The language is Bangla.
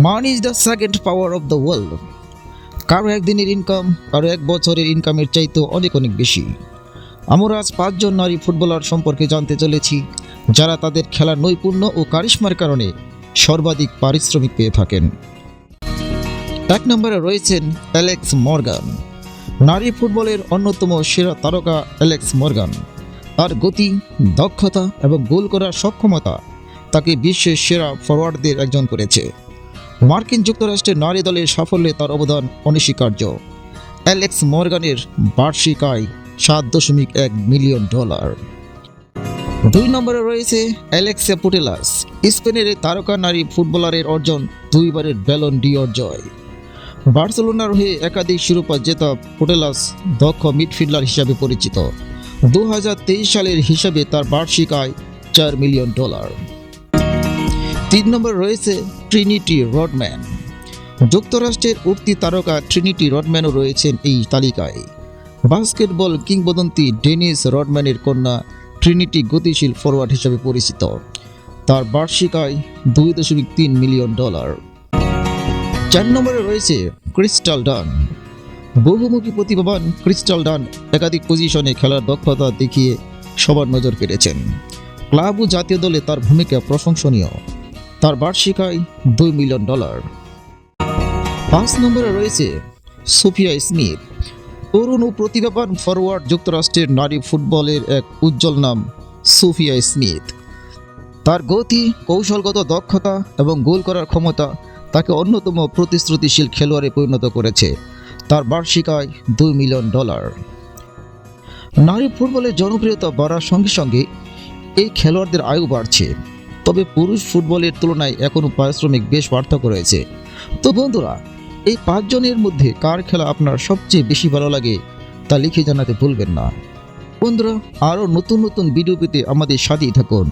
Money is the second power of the world কারও একদিনের ইনকাম কারও এক বছরের ইনকামের চাইতে অনেক অনেক বেশি। আমরা আজ পাঁচজন নারী ফুটবলার সম্পর্কে জানতে চলেছি, যারা তাদের খেলার নৈপুণ্য ও কারিশ্মার কারণে সর্বাধিক পারিশ্রমিক পেয়ে থাকেন। এক নম্বরে রয়েছেন অ্যালেক্স মর্গান নারী ফুটবলের অন্যতম সেরা তারকা অ্যালেক্স মর্গান তার গতি, দক্ষতা এবং গোল করার সক্ষমতা তাকে বিশ্বের সেরা ফরওয়ার্ডদের একজন করেছে। মার্কিন যুক্তরাষ্ট্রের নারী দলের সাফল্যে তার অবদান অনস্বীকার্য। অ্যালেক্স মর্গানের বার্ষিক আয় সাত দশমিক এক মিলিয়ন ডলার। দুই নম্বরে রয়েছে অ্যালেক্সা পুটেলাস, স্পেনের তারকা নারী ফুটবলারের অর্জন দুইবারের ব্যালন ডিওর জয়। বার্সেলোনার হয়ে একাধিক শিরোপা জেতা পুটেলাস দক্ষ মিডফিল্ডার হিসাবে পরিচিত। দু হাজার তেইশ সালের হিসাবে তার বার্ষিক আয় চার মিলিয়ন ডলার। তিন নম্বর রয়েছে ট্রিনিটি রডম্যান যুক্তরাষ্ট্রের উঠতি তারকা ট্রিনিটি রডম্যানও রয়েছেন এই তালিকায়। বাস্কেটবল কিংবদন্তি ডেনিস রডম্যানের কন্যা ট্রিনিটি গতিশীল ফরওয়ার্ড হিসেবে পরিচিত। তার বার্ষিক আয় দুই দশমিক তিন মিলিয়ন ডলার। চার নম্বরে রয়েছে ক্রিস্টাল ডান। বহুমুখী প্রতিভাবান ক্রিস্টাল ডান একাধিক পজিশনে খেলার দক্ষতা দেখিয়ে সবার নজর কেড়েছেন। ক্লাব ও জাতীয় দলে তার ভূমিকা প্রশংসনীয়। তার বার্ষিক আয় দুই মিলিয়ন ডলার। পাঁচ নম্বরে রয়েছে সুফিয়া স্মিথ। তরুণ ও প্রতিভাবান ফরওয়ার্ড যুক্তরাষ্ট্রের নারী ফুটবলের এক উজ্জ্বল নাম সুফিয়া স্মিথ। তার গতি, কৌশলগত দক্ষতা এবং গোল করার ক্ষমতা তাকে অন্যতম প্রতিশ্রুতিশীল খেলোয়াড়ে পরিণত করেছে। তার বার্ষিক আয় দুই মিলিয়ন ডলার। নারী ফুটবলের জনপ্রিয়তা বাড়ার সঙ্গে সঙ্গে এই খেলোয়াড়দের আয়ু বাড়ছে। তবে পুরুষ ফুটবলের তুলনায় এখনও পারিশ্রমিক বেশ পার্থক্য রয়েছে। তো বন্ধুরা, এই পাঁচজনের মধ্যে কার খেলা আপনার সবচেয়ে বেশি ভালো লাগে তা লিখে জানাতে ভুলবেন না। বন্ধুরা, আরও নতুন নতুন ভিডিও পেতে আমাদের সাথেই থাকুন।